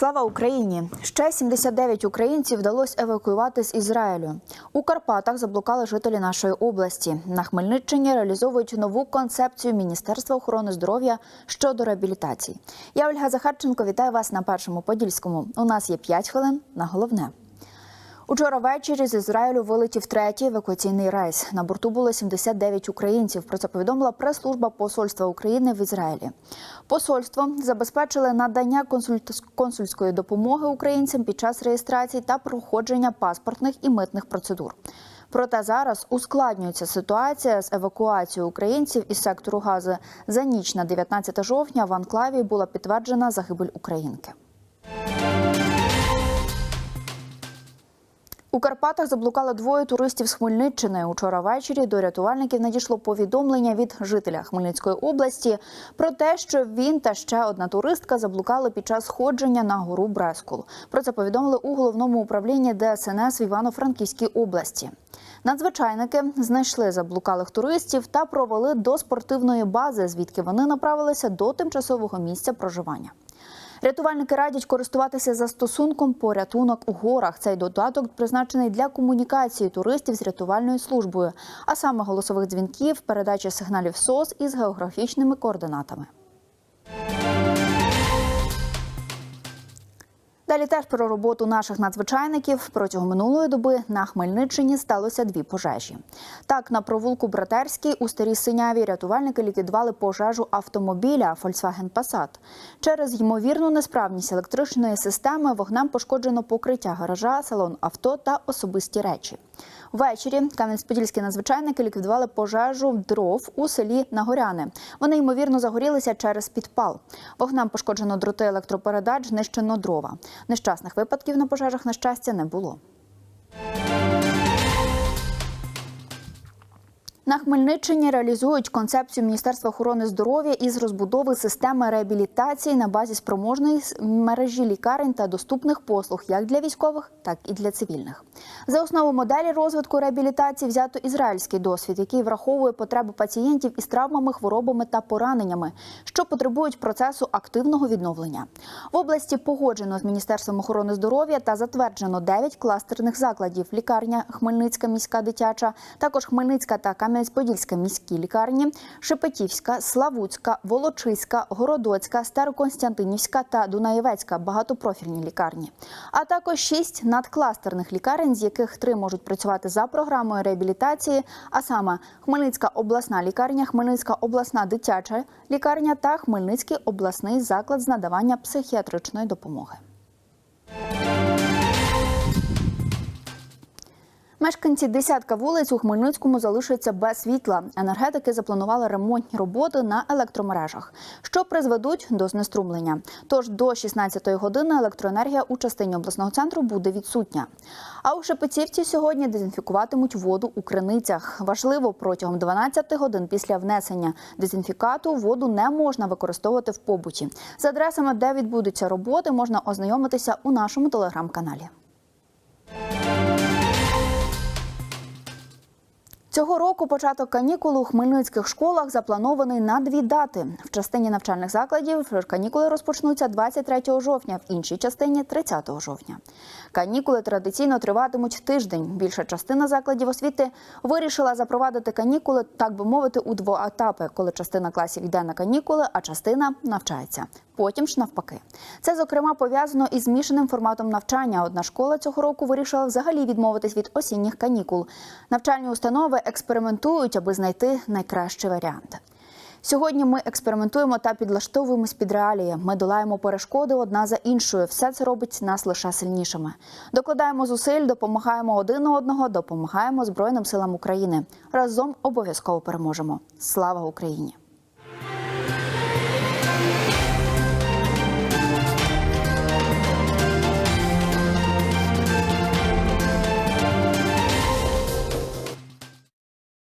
Слава Україні! Ще 79 українців вдалося евакуювати з Ізраїлю. У Карпатах заблукали жителі нашої області. На Хмельниччині реалізовують нову концепцію Міністерства охорони здоров'я щодо реабілітації. Я Ольга Захарченко вітаю вас на першому подільському. У нас є 5 хвилин на головне. Учора ввечері з Ізраїлю вилетів третій евакуаційний рейс. На борту було 79 українців. Про це повідомила прес-служба Посольства України в Ізраїлі. Посольство забезпечили надання консульської допомоги українцям під час реєстрації та проходження паспортних і митних процедур. Проте зараз ускладнюється ситуація з евакуацією українців із сектору Гази. За ніч на 19 жовтня в анклаві була підтверджена загибель українки. У Карпатах заблукали двоє туристів з Хмельниччини. Учора ввечері до рятувальників надійшло повідомлення від жителя Хмельницької області про те, що він та ще одна туристка заблукали під час сходження на гору Брескул. Про це повідомили у головному управлінні ДСНС в Івано-Франківській області. Надзвичайники знайшли заблукалих туристів та провели до спортивної бази, звідки вони направилися до тимчасового місця проживання. Рятувальники радять користуватися застосунком порятунок у горах. Цей додаток призначений для комунікації туристів з рятувальною службою, а саме голосових дзвінків, передачі сигналів СОС із географічними координатами. Далі теж про роботу наших надзвичайників протягом минулої доби на Хмельниччині сталося дві пожежі. Так, на провулку Братерській у старій синяві рятувальники ліквідували пожежу автомобіля Volkswagen Passat. Через ймовірну несправність електричної системи вогнем пошкоджено покриття гаража, салон авто та особисті речі. Ввечері кам'янець-подільські надзвичайники ліквідували пожежу дров у селі Нагоряни. Вони ймовірно загорілися через підпал. Вогнем пошкоджено дроти електропередач, знищено дрова. Нещасних випадків на пожежах, на щастя, не було. На Хмельниччині реалізують концепцію Міністерства охорони здоров'я із розбудови системи реабілітації на базі спроможної мережі лікарень та доступних послуг як для військових, так і для цивільних. За основу моделі розвитку реабілітації взято ізраїльський досвід, який враховує потреби пацієнтів із травмами, хворобами та пораненнями, що потребують процесу активного відновлення. В області погоджено з Міністерством охорони здоров'я та затверджено 9 кластерних закладів: лікарня Хмельницька міська дитяча, також Хмельницька та Кам'янець-Подільська міські лікарні, Шепетівська, Славутська, Волочиська, Городоцька, Староконстянтинівська та Дунаєвецька багатопрофільні лікарні, а також шість надкластерних лікарень, з яких три можуть працювати за програмою реабілітації, а саме Хмельницька обласна лікарня, Хмельницька обласна дитяча лікарня та Хмельницький обласний заклад з надавання психіатричної допомоги. Мешканці десятка вулиць у Хмельницькому залишаться без світла. Енергетики запланували ремонтні роботи на електромережах, що призведуть до знеструмлення. Тож до 16-ї години електроенергія у частині обласного центру буде відсутня. А у Шепетівці сьогодні дезінфікуватимуть воду у криницях. Важливо, протягом 12 годин після внесення дезінфікату воду не можна використовувати в побуті. За адресами, де відбудуться роботи, можна ознайомитися у нашому телеграм-каналі. Цього року початок канікул у хмельницьких школах запланований на дві дати. В частині навчальних закладів канікули розпочнуться 23 жовтня, в іншій частині 30 жовтня. Канікули традиційно триватимуть тиждень. Більша частина закладів освіти вирішила запровадити канікули, так би мовити, у двоетапи, коли частина класів йде на канікули, а частина навчається. Потім ж навпаки. Це зокрема пов'язано із змішаним форматом навчання. Одна школа цього року вирішила взагалі відмовитись від осінніх канікул. Навчальні установи експериментують, аби знайти найкращий варіант. Сьогодні ми експериментуємо та підлаштовуємось під реалії. Ми долаємо перешкоди одна за іншою. Все це робить нас лише сильнішими. Докладаємо зусиль, допомагаємо один одного, допомагаємо Збройним силам України. Разом обов'язково переможемо. Слава Україні!